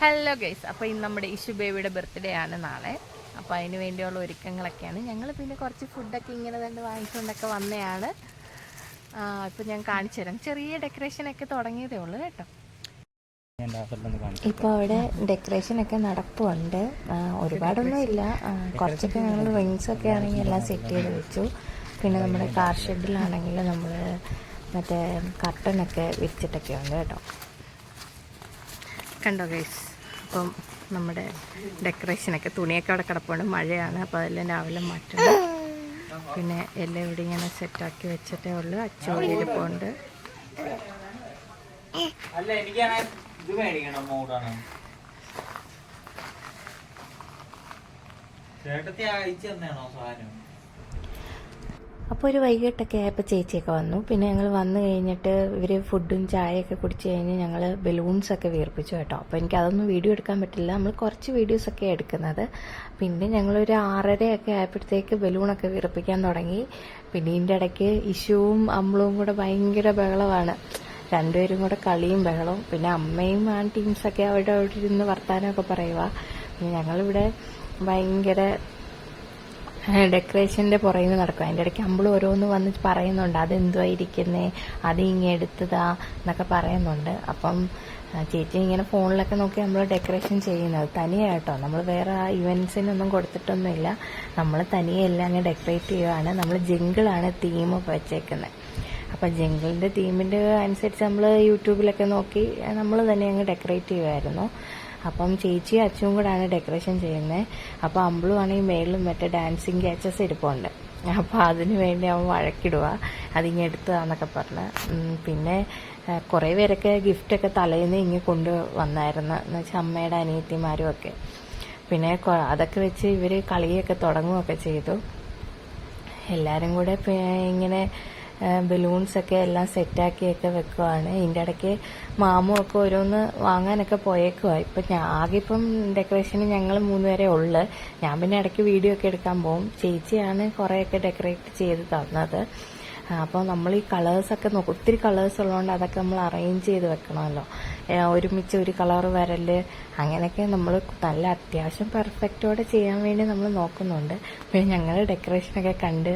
Hello guys അപ്പോൾ ഇന്ന് നമ്മുടെ ഇഷു ബേബിയുടെ ബർത്ത്ഡേ ആണ് നാളെ. അപ്പോൾ അതിന് വേണ്ടിയുള്ള ഒരുക്കങ്ങളൊക്കെയാണ്. ഞങ്ങൾ പിന്നെ കുറച്ച് ഫുഡൊക്കെ ഇങ്ങനെ തന്നെ വാങ്ങിച്ചുകൊണ്ടൊക്കെ വന്നതാണ് ഇപ്പോൾ ഞാൻ കാണിച്ചു തരാം. ചെറിയ ഡെക്കറേഷനൊക്കെ തുടങ്ങിയതേ ഉള്ളൂ കേട്ടോ. ഇപ്പോൾ അവിടെ ഡെക്കറേഷനൊക്കെ നടപ്പുണ്ട്. ഒരുപാടൊന്നും ഇല്ല. കുറച്ചൊക്കെ ഞങ്ങൾ റിങ്സ് ഒക്കെ ആണെങ്കിൽ എല്ലാം സെറ്റ് ചെയ്ത് വെച്ചു. പിന്നെ നമ്മുടെ കാർ ഷെഡിലാണെങ്കിൽ നമ്മൾ മറ്റേ കർട്ടനൊക്കെ വിരിച്ചിട്ടൊക്കെ ഉണ്ട് കേട്ടോ. കണ്ടോ ഗൈസ് അപ്പം നമ്മുടെ ഡെക്കറേഷനൊക്കെ തുണിയൊക്കെ അവിടെ കിടപ്പുണ്ട്. മഴയാണ് അപ്പോൾ അതെല്ലാം രാവിലെ മാറ്റണം. പിന്നെ എല്ലാം ഇവിടെ ഇങ്ങനെ സെറ്റാക്കി വെച്ചിട്ടേ ഉള്ളു. അച്ചോടി ഇരിപ്പുണ്ട് അല്ല എനിക്കാണ് ഇത് മേടിക്കണം? മൂടാണ് ചേട്ടത്തി അയച്ചു തന്നെയാണോ സാധനം? അപ്പോൾ ഒരു വൈകിട്ടൊക്കെ ആയപ്പോൾ ചേച്ചിയൊക്കെ വന്നു. പിന്നെ ഞങ്ങൾ വന്നു കഴിഞ്ഞിട്ട് ഇവർ ഫുഡും ചായയൊക്കെ കുടിച്ച് കഴിഞ്ഞ് ഞങ്ങൾ ബലൂൺസ് ഒക്കെ വീർപ്പിച്ചു കേട്ടോ. അപ്പോൾ എനിക്ക് അതൊന്നും വീഡിയോ എടുക്കാൻ പറ്റില്ല. നമ്മൾ കുറച്ച് വീഡിയോസൊക്കെ എടുക്കുന്നത്. പിന്നെ ഞങ്ങളൊരു ആറരയൊക്കെ ആയപ്പോഴത്തേക്ക് ബലൂണൊക്കെ വീർപ്പിക്കാൻ തുടങ്ങി. പിന്നെ ഇതിന്റെ ഇടയ്ക്ക് ഇഷുവും അമ്ലവും കൂടെ ഭയങ്കര ബഹളമാണ്. രണ്ടുപേരും കൂടെ കളിയും ബഹളവും. പിന്നെ അമ്മയും ആ ടീംസൊക്കെ അവിടെ അവിടെ ഇരുന്ന് വർത്താനമൊക്കെ പറയുക പിന്നെ ഞങ്ങളിവിടെ ഭയങ്കര ഡെക്കറേഷന്റെ പുറകിൽ നടക്കും. അതിന്റെ ഇടയ്ക്ക് അമ്പിൾ ഓരോന്ന് വന്ന് പറയുന്നുണ്ട് അതെന്തുവായിരിക്കുന്നേ അത് ഇങ്ങനെ എടുത്തതാ എന്നൊക്കെ പറയുന്നുണ്ട്. അപ്പം ചേച്ചി ഇങ്ങനെ ഫോണിലൊക്കെ നോക്കി നമ്മൾ ഡെക്കറേഷൻ ചെയ്യുന്നത്. തനിയായിട്ടോ നമ്മൾ വേറെ ആ ഇവൻസിനൊന്നും കൊടുത്തിട്ടൊന്നുമില്ല. നമ്മൾ തനിയെ എല്ലാം അങ്ങ് ഡെക്കറേറ്റ് ചെയ്യുകയാണ് നമ്മൾ ജിങ്കിളാണ് തീം വെച്ചേക്കുന്നത് അപ്പം ജിങ്കിളിന്റെ തീമിന്റെ അനുസരിച്ച് നമ്മൾ യൂട്യൂബിലൊക്കെ നോക്കി നമ്മൾ തന്നെ അങ്ങ് ഡെക്കറേറ്റ് ചെയ്യുമായിരുന്നു അപ്പം ചേച്ചി അച്ഛനും കൂടാണ് ഡെക്കറേഷൻ ചെയ്യുന്നത് അപ്പം അമ്പിളും ആണെങ്കിൽ മേളിലും മറ്റേ ഡാൻസിങ് ക്യാച്ചസ് ഇരിപ്പുണ്ട് അപ്പം അതിന് വേണ്ടി അവൻ വഴക്കിടുക അതിങ്ങ് എടുത്തതാന്നൊക്കെ പറഞ്ഞ്. പിന്നെ കുറേ പേരൊക്കെ ഗിഫ്റ്റൊക്കെ തലേന്ന് ഇങ്ങ് കൊണ്ട് വന്നായിരുന്നു. എന്ന് വെച്ചാൽ അമ്മയുടെ അനിയത്തിമാരും ഒക്കെ. പിന്നെ അതൊക്കെ വെച്ച് ഇവർ കളിയൊക്കെ തുടങ്ങുകയൊക്കെ ചെയ്തു. എല്ലാവരും കൂടെ ഇങ്ങനെ ബലൂൺസ് ഒക്കെ എല്ലാം സെറ്റാക്കിയൊക്കെ വെക്കുവാണ്. ഇതിന്റെ ഇടയ്ക്ക് മാമും ഒക്കെ ഓരോന്ന് വാങ്ങാനൊക്കെ പോയേക്കുവാ. ഇപ്പൊ ഞാൻ ആകെ ഇപ്പം ഡെക്കറേഷന് ഞങ്ങൾ മൂന്നുപേരെ ഉള്ളു. ഞാൻ പിന്നെ ഇടയ്ക്ക് വീഡിയോ ഒക്കെ എടുക്കാൻ പോകും ചേച്ചിയാണ് കുറേയൊക്കെ ഡെക്കറേറ്റ് ചെയ്ത് തന്നത്. അപ്പോൾ നമ്മൾ ഈ കളേഴ്സൊക്കെ നോക്കും ഒത്തിരി കളേഴ്സ് ഉള്ളതുകൊണ്ട് അതൊക്കെ നമ്മൾ അറേഞ്ച് ചെയ്ത് വെക്കണമല്ലോ. ഒരുമിച്ച് ഒരു കളർ വരൽ അങ്ങനെയൊക്കെ നമ്മൾ നല്ല അത്യാവശ്യം പെർഫെക്റ്റോടെ ചെയ്യാൻ വേണ്ടി നമ്മൾ നോക്കുന്നുണ്ട്. പിന്നെ ഞങ്ങൾ ഡെക്കറേഷനൊക്കെ കണ്ട്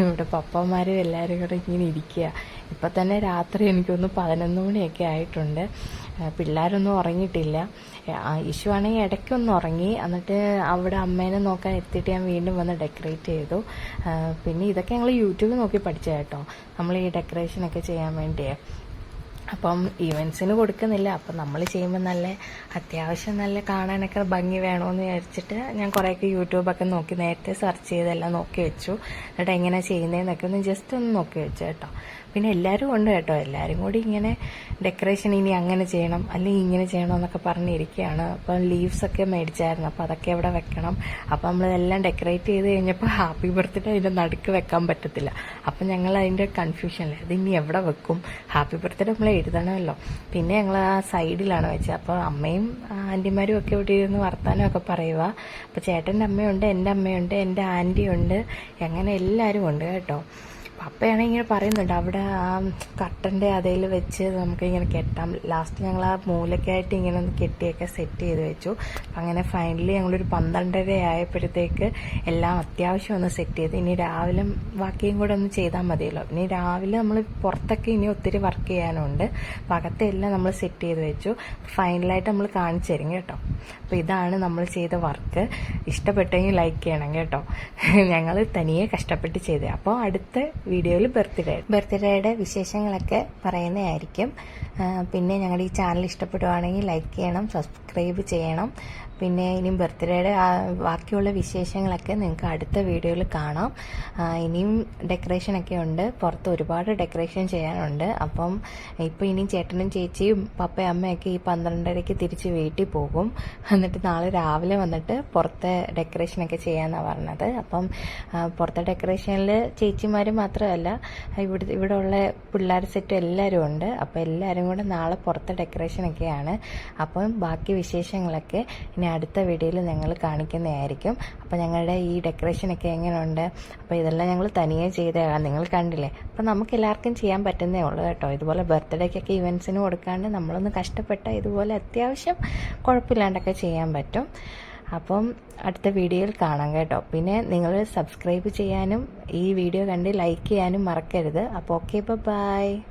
ഇവിടെ പപ്പന്മാരും എല്ലാവരും കൂടെ ഇങ്ങനെ ഇരിക്കുക ഇപ്പം തന്നെ രാത്രി എനിക്കൊന്ന് പതിനൊന്ന് മണിയൊക്കെ ആയിട്ടുണ്ട്. പിള്ളേരൊന്നും ഉറങ്ങിയിട്ടില്ല. ഇഷു ആണെങ്കിൽ ഇടയ്ക്കൊന്ന് ഉറങ്ങി എന്നിട്ട് അവിടെ അമ്മേനെ നോക്കാൻ എത്തിയിട്ട് ഞാൻ വീണ്ടും വന്ന് ഡെക്കറേറ്റ് ചെയ്തു. പിന്നെ ഇതൊക്കെ ഞങ്ങൾ യൂട്യൂബിൽ നോക്കി പഠിച്ച കേട്ടോ. നമ്മൾ ഈ ഡെക്കറേഷനൊക്കെ ചെയ്യാൻ വേണ്ടിയേ. അപ്പം ഈവൻസിന് കൊടുക്കുന്നില്ല. അപ്പം നമ്മൾ ചെയ്യുമ്പോൾ നല്ല അത്യാവശ്യം നല്ല കാണാനൊക്കെ ഭംഗി വേണമെന്ന് വിചാരിച്ചിട്ട് ഞാൻ കുറേയൊക്കെ യൂട്യൂബൊക്കെ നോക്കി നേരത്തെ സെർച്ച് ചെയ്തെല്ലാം നോക്കി വെച്ചു. എന്നിട്ട് എങ്ങനെ ചെയ്യുന്നതെന്നൊക്കെ ഒന്ന് ജസ്റ്റ് ഒന്ന് നോക്കി വെച്ചു കേട്ടോ. പിന്നെ എല്ലാവരും ഉണ്ട് കേട്ടോ. എല്ലാവരും കൂടി ഇങ്ങനെ ഡെക്കറേഷൻ ഇനി അങ്ങനെ ചെയ്യണം അല്ലെങ്കിൽ ഇങ്ങനെ ചെയ്യണം എന്നൊക്കെ പറഞ്ഞിരിക്കുകയാണ് അപ്പം ലീവ്സ് ഒക്കെ മേടിച്ചായിരുന്നു. അപ്പം അതൊക്കെ എവിടെ വെക്കണം? അപ്പം ഇതെല്ലാം ഡെക്കറേറ്റ് ചെയ്ത് കഴിഞ്ഞപ്പോൾ ഹാപ്പി ബർത്ത്ഡേ അതിന്റെ നടുക്ക് വെക്കാൻ പറ്റത്തില്ല. അപ്പം ഞങ്ങൾ അതിന്റെ കൺഫ്യൂഷനില്ല ഇത് ഇനി എവിടെ വെക്കും? ഹാപ്പി ബർത്ത്ഡേ നമ്മൾ എഴുതണമല്ലോ. പിന്നെ ഞങ്ങൾ ആ സൈഡിലാണ് വെച്ചത്. അപ്പോൾ അമ്മയും ആന്റിമാരും ഒക്കെ ഇവിടെ ഇരുന്ന് വർത്താനമൊക്കെ പറയുക അപ്പോൾ ചേട്ടന്റെ അമ്മയുണ്ട് എന്റെ അമ്മയുണ്ട് എന്റെ ആന്റിയുണ്ട് അങ്ങനെ എല്ലാവരും ഉണ്ട് കേട്ടോ. പപ്പയാണെങ്കിൽ ഇങ്ങനെ പറയുന്നുണ്ട്. അവിടെ ആ കട്ടന്റെ അതേൽ വെച്ച് നമുക്ക് ഇങ്ങനെ കെട്ടാം. ലാസ്റ്റ് ഞങ്ങൾ ആ മൂലക്കായിട്ട് ഇങ്ങനെ ഒന്ന് കെട്ടിയൊക്കെ സെറ്റ് ചെയ്ത് വെച്ചു. അങ്ങനെ ഫൈനലി ഞങ്ങളൊരു പന്ത്രണ്ടര ആയപ്പോഴത്തേക്ക് എല്ലാം അത്യാവശ്യം ഒന്ന് സെറ്റ് ചെയ്ത്. ഇനി രാവിലെ ബാക്കിയും കൂടെ ഒന്ന് ചെയ്താൽ മതിയല്ലോ. ഇനി രാവിലെ നമ്മൾ പുറത്തൊക്കെ ഇനി ഒത്തിരി വർക്ക് ചെയ്യാനുണ്ട്. അപ്പം അകത്തെ എല്ലാം നമ്മൾ സെറ്റ് ചെയ്ത് വെച്ചു. ഫൈനലായിട്ട് നമ്മൾ കാണിച്ചു തരും കേട്ടോ. അപ്പോൾ ഇതാണ് നമ്മൾ ചെയ്ത വർക്ക് ഇഷ്ടപ്പെട്ടെങ്കിൽ ലൈക്ക് ചെയ്യണം കേട്ടോ. ഞങ്ങൾ തനിയെ കഷ്ടപ്പെട്ട് ചെയ്തത് അപ്പോൾ അടുത്ത വീഡിയോയിൽ ബർത്ത്ഡേ. ബർത്ത്ഡേയുടെ വിശേഷങ്ങളൊക്കെ പറയുന്നതായിരിക്കും. പിന്നെ ഞങ്ങളുടെ ഈ ചാനൽ ഇഷ്ടപ്പെടുവാണെങ്കിൽ ലൈക്ക് ചെയ്യണം സബ്സ്ക്രൈബ് ചെയ്യണം. പിന്നെ ഇനിയും ബർത്ത്ഡേയുടെ ബാക്കിയുള്ള വിശേഷങ്ങളൊക്കെ നിങ്ങൾക്ക് അടുത്ത വീഡിയോയിൽ കാണാം. ഇനിയും ഡെക്കറേഷനൊക്കെ ഉണ്ട്. പുറത്ത് ഒരുപാട് ഡെക്കറേഷൻ ചെയ്യാനുണ്ട്. അപ്പം ഇപ്പോൾ ഇനിയും ചേട്ടനും ചേച്ചിയും പപ്പയും അമ്മയൊക്കെ ഈ പന്ത്രണ്ടരയ്ക്ക് തിരിച്ച് വീട്ടിൽ പോകും. എന്നിട്ട് നാളെ രാവിലെ വന്നിട്ട് പുറത്തെ ഡെക്കറേഷനൊക്കെ ചെയ്യാമെന്നാണ് പറഞ്ഞത്. അപ്പം പുറത്തെ ഡെക്കറേഷനിൽ ചേച്ചിമാർ മാത്രമേ മാത്രമല്ല ഇവിടെ ഇവിടെ ഉള്ള പിള്ളേർ സെറ്റും എല്ലാവരും ഉണ്ട്. അപ്പോൾ എല്ലാവരും കൂടെ നാളെ പുറത്തെ ഡെക്കറേഷനൊക്കെയാണ് അപ്പം ബാക്കി വിശേഷങ്ങളൊക്കെ ഇനി അടുത്ത വീഡിയോയിൽ ഞങ്ങൾ കാണിക്കുന്നതായിരിക്കും. അപ്പോൾ ഞങ്ങളുടെ ഈ ഡെക്കറേഷനൊക്കെ എങ്ങനെയുണ്ട്? അപ്പോൾ ഇതെല്ലാം ഞങ്ങൾ തനിയെ ചെയ്തതാണ്. നിങ്ങൾ കണ്ടില്ലേ? അപ്പോൾ നമുക്ക് എല്ലാവർക്കും ചെയ്യാൻ പറ്റുന്നേ ഉള്ളൂ കേട്ടോ. ഇതുപോലെ ബർത്ത്ഡേക്കൊക്കെ ഇവൻസിന് കൊടുക്കാണ്ട് നമ്മളൊന്ന് കഷ്ടപ്പെട്ട ഇതുപോലെ അത്യാവശ്യം കുഴപ്പമില്ലാണ്ടൊക്കെ ചെയ്യാൻ പറ്റും. അപ്പം അടുത്ത വീഡിയോയിൽ കാണാം കേട്ടോ. പിന്നെ നിങ്ങൾ സബ്സ്ക്രൈബ് ചെയ്യാനും ഈ വീഡിയോ കണ്ട് ലൈക്ക് ചെയ്യാനും മറക്കരുത്. അപ്പോൾ ഓക്കെ ബൈ